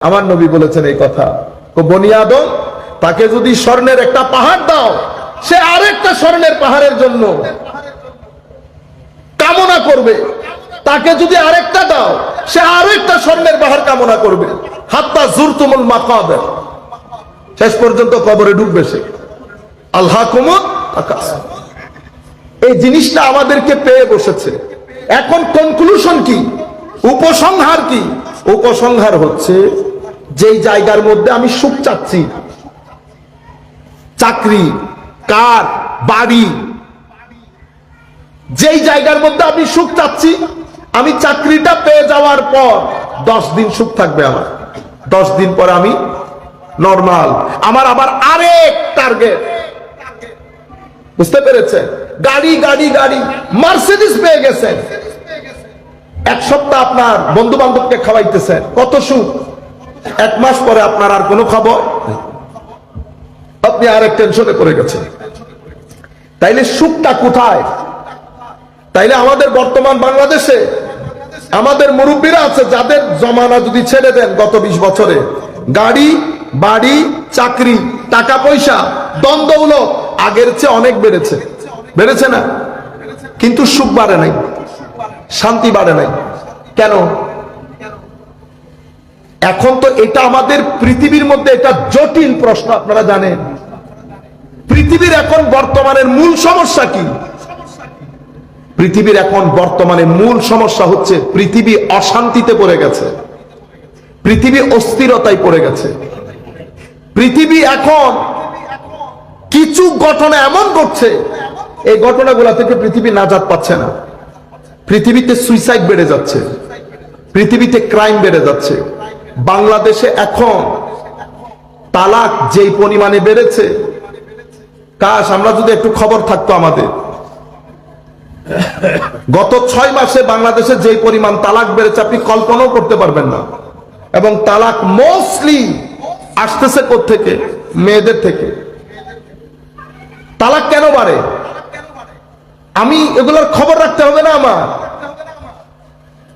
আমার নবী বলেছেন এই কথা। বনি আদম, তাকে যদি স্বর্ণের একটা পাহাড় দাও, সে আরেকটা স্বর্ণের পাহাড়ের জন্য কামনা করবে। তাকে যদি আরেকটা দাও, সে আরেকটা স্বর্ণের পাহাড় কামনা করবে। হাত্তা জুরতুমুল মাকাবের। শেষ পর্যন্ত কবরে ঢুকবে সে। আল্লাহ কুমুদ এই জিনিসটা আমাদেরকে পেয়ে বসেছে। এখন কনক্লুশন কি? উপসংহার কি? উপসংহার হচ্ছে যেই জায়গার মধ্যে আমি সুখ চাচ্ছি। চাকরি, কার, বাড়ি। যেই জায়গার মধ্যে আমি সুখ চাচ্ছি, আমি চাকরিটা পেয়ে যাওয়ার পর দশ দিন সুখ থাকবে আমার। দশ দিন পর আমি নর্মাল আমার আবার আরেক টার্গেট বুঝতে পেরেছেন গাড়ি গাড়ি গাড়ি। মার্সিডিস পেয়ে গেছেন। এক সপ্তাহ আপনার বন্ধু বান্ধবকে খাওয়াইতেছেন। কত সুখ? এক মাস পরে আপনার আর কোনো খবর? আপনি আরেক টেনশনে পড়ে গেছেন। তাইলে সুখটা কোথায়? তাইলে আমাদের বর্তমান বাংলাদেশে আমাদের মুরব্বীরা আছে, যাদের জমানা যদি ছেড়ে দেন গত বিশ বছরে, গাড়ি, বাড়ি, চাকরি, টাকা পয়সা দ্বন্দ্বগুলো আগের চেয়ে অনেক বেড়েছে। বেড়েছে না? কিন্তু সুখ বাড়ে নাই, শান্তি বাড়ে নাই। কেন? এখন তো এটা আমাদের পৃথিবীর মধ্যে এটা জটিল প্রশ্ন, আপনারা জানেন। পৃথিবীর এখন বর্তমানের মূল সমস্যা কি? পৃথিবীর এখন বর্তমানে মূল সমস্যা হচ্ছে পৃথিবী অশান্তিতে পড়ে গেছে। পৃথিবী অস্থিরতায় পড়ে গেছে। পৃথিবী এখন কিছু ঘটনা এমন ঘটছে, এই ঘটনাগুলা থেকে পৃথিবী নাজাত পাচ্ছে না। পৃথিবীতে সুইসাইড বেড়ে যাচ্ছে। পৃথিবীতে ক্রাইম বেড়ে যাচ্ছে। বাংলাদেশে এখন তালাক যেই পরিমাণে বেড়েছে, কাশ, আমরা যদি একটু খবর থাকতো আমাদের। গত ছয় মাসে বাংলাদেশে যেই পরিমাণ তালাক বেড়েছে, আপনি কল্পনাও করতে পারবেন না। এবং তালাক মোস্টলি আসতেছে থেকে মেয়েদের থেকে। তালাক কেন বাড়ে? আমি এগুলোর খবর রাখতে হবে না আমার।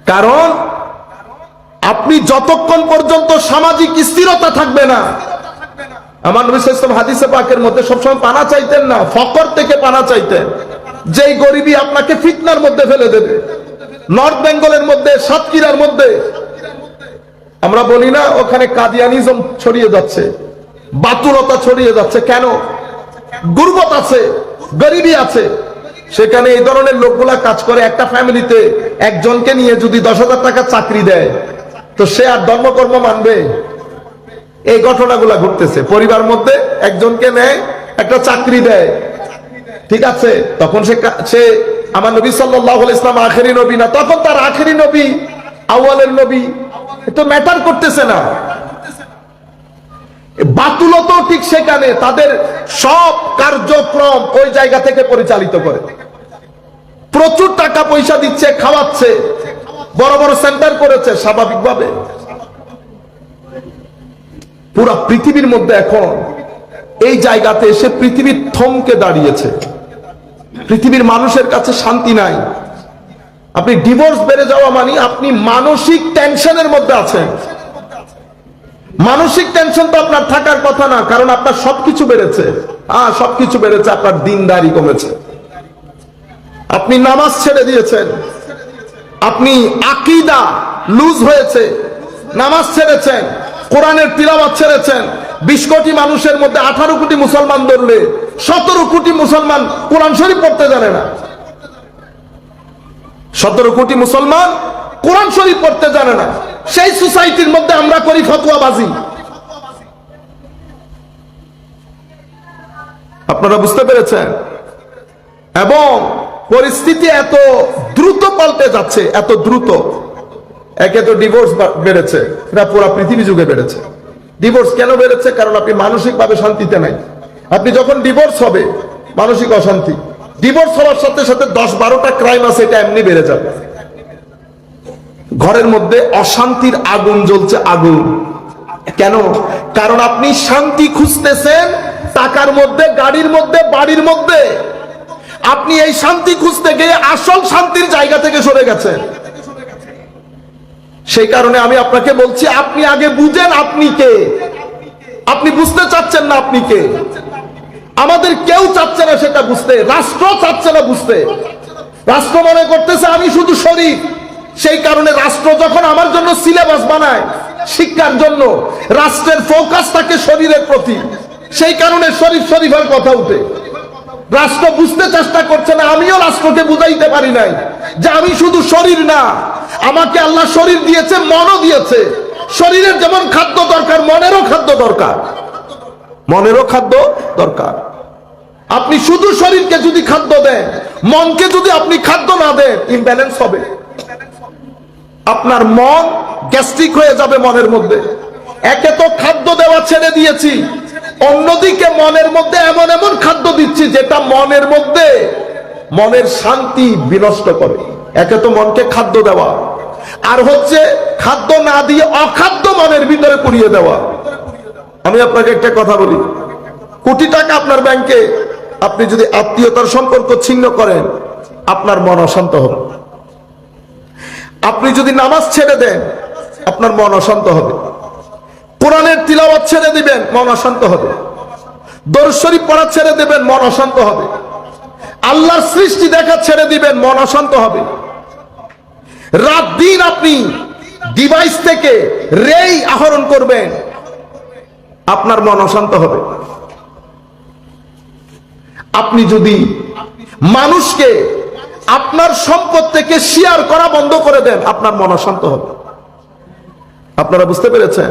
কারণ আপনি যতক্ষণ পর্যন্ত সামাজিক স্থিরতা থাকবে না, আমার ওয়াসাল্লাম হাদিসে পাকের মধ্যে সবসময় পানা চাইতেন না, ফকর থেকে পানা চাইতেন। যেই গরিবী আপনাকে ফিতনার মধ্যে ফেলে দেবে, নর্থ বেঙ্গলের মধ্যে, সাতক্ষীরার মধ্যে। আমরা বলি না, ওখানে কাদিয়ানিজম ছড়িয়ে যাচ্ছে, বাতুলতা ছড়িয়ে যাচ্ছে। কেন? গুরবত আছে, গরিবী আছে। সেখানে এই ধরনের লোকগুলা কাজ করে একটা ফ্যামিলিতে একজনকে নিয়ে যদি দশ টাকা চাকরি দেয় তো সে আর ধর্মকর্ম মানবে? এই ঘটনাগুলা ঘটতেছে। পরিবার মধ্যে একজনকে নেয়, একটা চাকরি দেয়। ঠিক আছে? তখন সে সে আমার নবী সাল্লাহ ইসলাম আখেরি নবী না, তখন তার আখেরি নবী, আউয়ালের নবী। তো ম্যাটার করতেছে না। বাতুলত ঠিক সেখানে, তাদের সব কার্যক্রম ওই জায়গা থেকে পরিচালিত করে। প্রচুর টাকা পয়সা দিচ্ছে, খাওয়াচ্ছে। বড় বড় সেন্টার করেছে, স্বাভাবিকভাবে। পুরা পৃথিবীর মধ্যে এখন এই জায়গাতে এসে পৃথিবী থমকে দাঁড়িয়েছে। পৃথিবীর মানুষের কাছে শান্তি নাই। আপনি ডিভোর্স বেড়ে যাওয়া মানে আপনি মানসিক টেনশনের মধ্যে আছেন। মানসিক টেনশন তো আপনার থাকার কথা না, কারণ আপনার সবকিছু বেড়েছে। হ্যাঁ সবকিছু বেড়েছে, আপনার দিনদারি কমেছে। আপনি নামাজ ছেড়ে দিয়েছেন। আপনি আকিদা লুজ হয়েছে, নামাজ ছেড়েছেন, কোরআনের তিলাবাত ছেড়েছেন, বিশ কোটি মানুষের মধ্যে আঠারো কোটি মুসলমান ধরলে সতেরো কোটি মুসলমান কোরআন শরীফ পড়তে জানে না। সতেরো কোটি মুসলমান কোরআন শরীফ পড়তে জানে না। সেই সোসাইটির মধ্যে আমরা করি ফতুয়াবাজি। আপনারা বুঝতে পেরেছেন? এবং পরিস্থিতি এত দ্রুত পাল্টে যাচ্ছে, এত দ্রুত। একে তো ডিভোর্স বেড়েছে এটা পুরো পৃথিবী যুগে বেড়েছে। ডিভোর্স কেন বেড়েছে? কারণ আপনি মানসিকভাবে শান্তিতে নাই। আপনি যখন ডিভোর্স হবে, মানসিক অশান্তি। ডিভোর্স হওয়ার সাথে সাথে দশ বারোটা ক্রাইম আছে, এটা এমনি বেড়ে যাবে। ঘরের মধ্যে অশান্তির আগুন জ্বলছে, আগুন। কেন? কারণ আপনি শান্তি খুঁজতেছেন টাকার মধ্যে, গাড়ির মধ্যে, বাড়ির মধ্যে। আপনি এই শান্তি খুঁজতে গিয়ে আসল শান্তির জায়গা থেকে সরে গেছেন। সেই কারণে আমি আপনাকে বলছি, আপনি আগে বুঝেন আপনি কে। আপনি বুঝতে চাচ্ছেন না আপনি কে। আমাদের কেউ চাচ্ছে না সেটা বুঝতে, রাষ্ট্র চাচ্ছে না বুঝতে। রাষ্ট্র মনে করতেছে আমি শুধু শরীর সেই কারণে রাষ্ট্র যখন আমার জন্য সিলেবাস বানায়, শিক্ষার জন্য, রাষ্ট্রের ফোকাস থাকে শরীরের প্রতি। সেই কারণে শরীফ শরীফের কথা উঠে। রাষ্ট্র বুঝতে চেষ্টা করছে না, আমিও রাষ্ট্রকে বুঝাইতে পারি নাই যে আমি শুধু শরীর না, আমাকে আল্লাহ শরীর দিয়েছে, মনও দিয়েছে। শরীরের যেমন খাদ্য দরকার, মনেরও খাদ্য দরকার। মনেরও খাদ্য দরকার। আপনি শুধু শরীরকে যদি খাদ্য দেন, মনকে যদি আপনি খাদ্য না দেন ইমব্যালেন্স হবে। আপনার মন গ্যাস্ট্রিক হয়ে যাবে মনের মধ্যে। একে তো খাদ্য দেওয়া ছেড়ে দিয়েছি। অন্যদিকে মনের মধ্যে এমন এমন খাদ্য দিচ্ছি যেটা মনের মধ্যে মনের শান্তি বিনষ্ট করে। একে তো মনকে খাদ্য দেওয়া। আর হচ্ছে খাদ্য না দিয়ে অখাদ্য মনের ভিতরে পুড়িয়ে দেওয়া। আমি আপনাকে একটা কথা বলি। কোটি টাকা আপনার ব্যাংকে আপনি যদি আত্মীয়তার সম্পর্ক ছিন্ন করেন, আপনার মন অশান্ত হবে। আপনি যদি নামাজ ছেড়ে দেন, আপনার মন অশান্ত হবে। কোরআনের তিলাওয়াত ছেড়ে দিবেন, মন অশান্ত হবে। দর্শরী পড়া ছেড়ে দেবেন, মন অশান্ত হবে। আল্লাহর সৃষ্টি দেখা ছেড়ে দিবেন, মন অশান্ত হবে। রাত দিন আপনি ডিভাইস থেকে রেই আহরণ করবেন, আপনার মন অশান্ত হবে। আপনি যদি মানুষকে আপনার সম্পদ থেকে শেয়ার করা বন্ধ করে দেন, আপনার মন অশান্ত হবে। আপনারা বুঝতে পেরেছেন?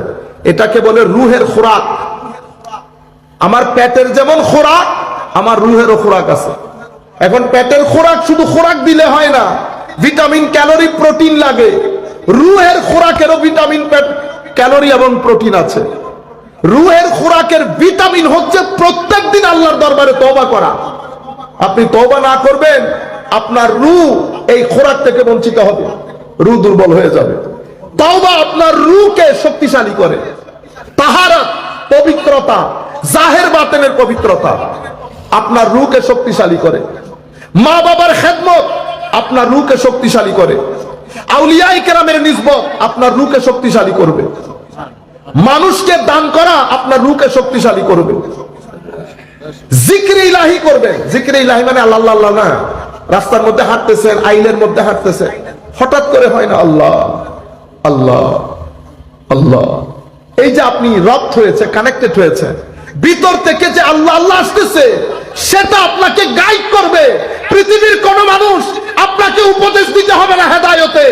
এটাকে বলে রুহের খোরাক। আমার পেটের যেমন খোরাক, আমার রুহেরও খোরাক আছে। এখন পেটের খোরাক শুধু খোরাক দিলে হয় না, ভিটামিন, ক্যালোরি, প্রোটিন লাগে। রুহের খোরাকেরও ভিটামিন ক্যালোরি এবং প্রোটিন আছে। রুহের খোরাকের ভিটামিন হচ্ছে প্রত্যেক দিন আল্লাহর দরবারে তবা করা। আপনি তবা না করবেন, আপনার রু এই খোরাক থেকে বঞ্চিত হবে, রু দুর্বল হয়ে যাবে। তওবা আপনার রুকে শক্তিশালী করে। তাহারাত পবিত্রতা, জাহের বাতেনের পবিত্রতা আপনার রুকে শক্তিশালী করে। মা বাবার খেদমত আপনার রুকে শক্তিশালী করে। আউলিয়াই কেরামের নিসবত আপনার রুকে শক্তিশালী করবে। মানুষকে দান করা আপনার রুকে শক্তিশালী করবে। জিক্রে ইলাহি করবে। জিক্রে ইলাহি মানে আল্লাহ আল্লাহ আল্লাহ না। রাস্তার মধ্যে হাঁটতেছেন, আইনের মধ্যে হাঁটতেছেন। হঠাৎ করে হয় না, আল্লাহ আল্লাহ আল্লাহ। এই যে আপনি রপ্ত হয়েছে কানেক্টেড হয়েছে, ভিতর থেকে যে আল্লাহ আল্লাহ আসতেছে, সেটা আপনাকে গাইড করবে। পৃথিবীর কোন মানুষ আপনাকে উপদেশ দিতে হবে না হেদায়তে।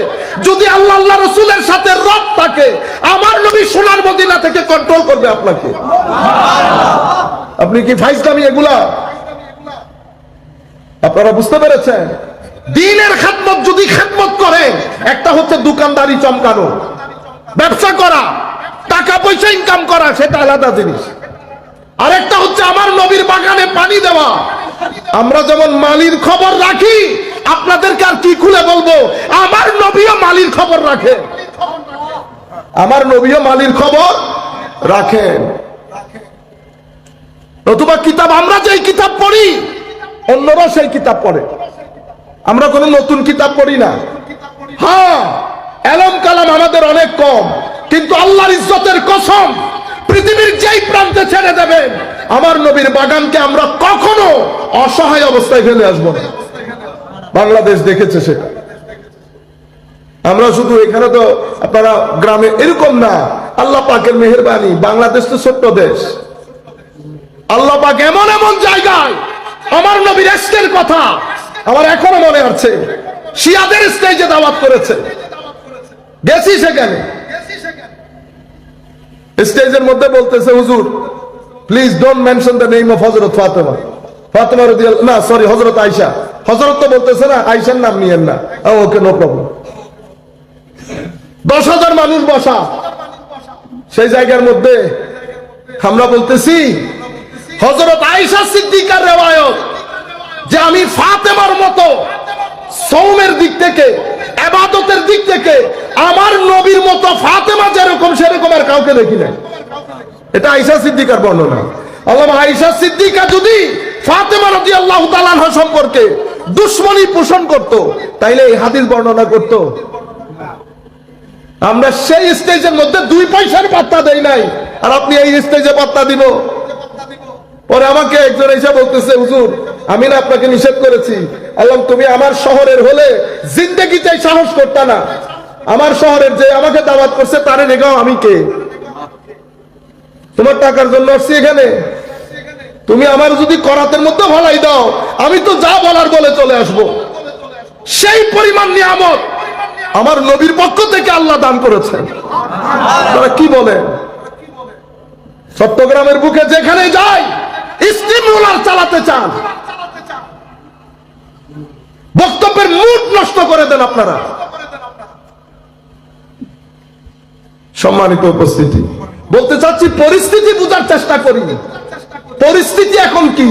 যদি আল্লাহ আল্লাহ রসুলের সাথে রব থাকে, আমার নবী সোনার মদিনা থেকে কন্ট্রোল করবে আপনাকে। আপনি কি ফাইজলামি এগুলা? আপনারা বুঝতে পেরেছেন? দিনের খেদমত যদি খেদমত করে, একটা হচ্ছে দোকানদারি চমকানো। ব্যবসা করা। টাকা পয়সা ইনকাম করা, সেটা আলাদা জিনিস। আরেকটা হচ্ছে আমার নবীর বাগানে পানি দেওয়া। আমরা যেমন মালির খবর রাখি, আপনাদেরকে আর কি খুলে বলব? আমার নবীও মালির খবর রাখে। আমার নবীও মালির খবর রাখেন নতুবা কিতাব, আমরা যেই কিতাব পড়ি অন্যরা সেই কিতাব পড়ে। আমরা কোনো নতুন কিতাব পড়ি না। হ্যাঁ এলম কালাম আমাদের অনেক কম। কিন্তু আল্লাহর ইজ্জতের কসম, পৃথিবীর যেই প্রান্তে ছেড়ে দেবেন আমার নবীর বাগানকে আমরা কখনো অসহায় অবস্থায় ফেলে আসব না। বাংলাদেশ দেখেছে সেটা আমরা শুধু এখানে তো আপনারা গ্রামে এরকম না, আল্লাহ পাকের মেহরবানি, বাংলাদেশ তো ছোট্ট দেশ। আল্লাহ পাক এমন এমন জায়গায়, আমার নবীর এস্টের কথা আমার এখনও মনে আছে। শিয়াদের স্টেজে দাওয়াত করেছে। গেছি সেখানে। স্টেজের মধ্যে বলতেছে, হুজুর please don't mention the name of Hazrat Fatema. Fatema রাদিয়াল্লাহু, না সরি হজরত আয়েশা। হজরত তো বলতেছে না, আয়েশার নাম নিয়েন না। ওকে নো প্রবলেম দশ হাজার মানুষ বসা। সেই জায়গার মধ্যে আমরা বলতেছি হজরত আয়েশা সিদ্দিকার রেওয়ায়ত, যে আমি ফাতেমার মতো সৌমের দিক থেকে, আবাদতের দিক থেকে আমার নবীর মতো ফাতেমা যেরকম, সেরকম আর কাউকে দেখি নাই। এটা আইসা সিদ্দিকার বর্ণনা। আল্লাহ আইসা সিদ্দিকা যদি ফাতেমা রাজি আল্লাহ তালানহ সম্পর্কে দুশ্মনী পোষণ করত, তাইলে এই হাদিস বর্ণনা করত। আমরা সেই স্টেজের মধ্যে দুই পয়সার পাত্তা দেই নাই। আর আপনি এই স্টেজে পাত্তা দিব। পরে আমাকে একজন এসে বলতেছে, হুজুর, আমি না আপনাকে নিষেধ করেছি। আল্লাহ তুমি আমার শহরের হলে জিন্দগিতে সাহস করতা না। আমার শহরের যে আমাকে দাওয়াত করছে, তারে রেগাও আমি কে? তোমার টাকার জন্য আসছি এখানে। তুমি আমার যদি করাতের মধ্যে ভালাই দাও, আমি তো যা বলার বলে চলে আসব। সেই পরিমাণ নিয়ামত আমার নবীর পক্ষ থেকে আল্লাহ দান করেছেন। তারা কি বলে? চট্টগ্রামের বুকে যেখানে যাই, স্টিম রোলার চালাতে চান। বক্তব্যের মুড নষ্ট করে দেন আপনারা। সম্মানিত উপস্থিতি। বলতে চাচ্ছি পরিস্থিতি বোঝার চেষ্টা করিনি। পরিস্থিতি এখন কি?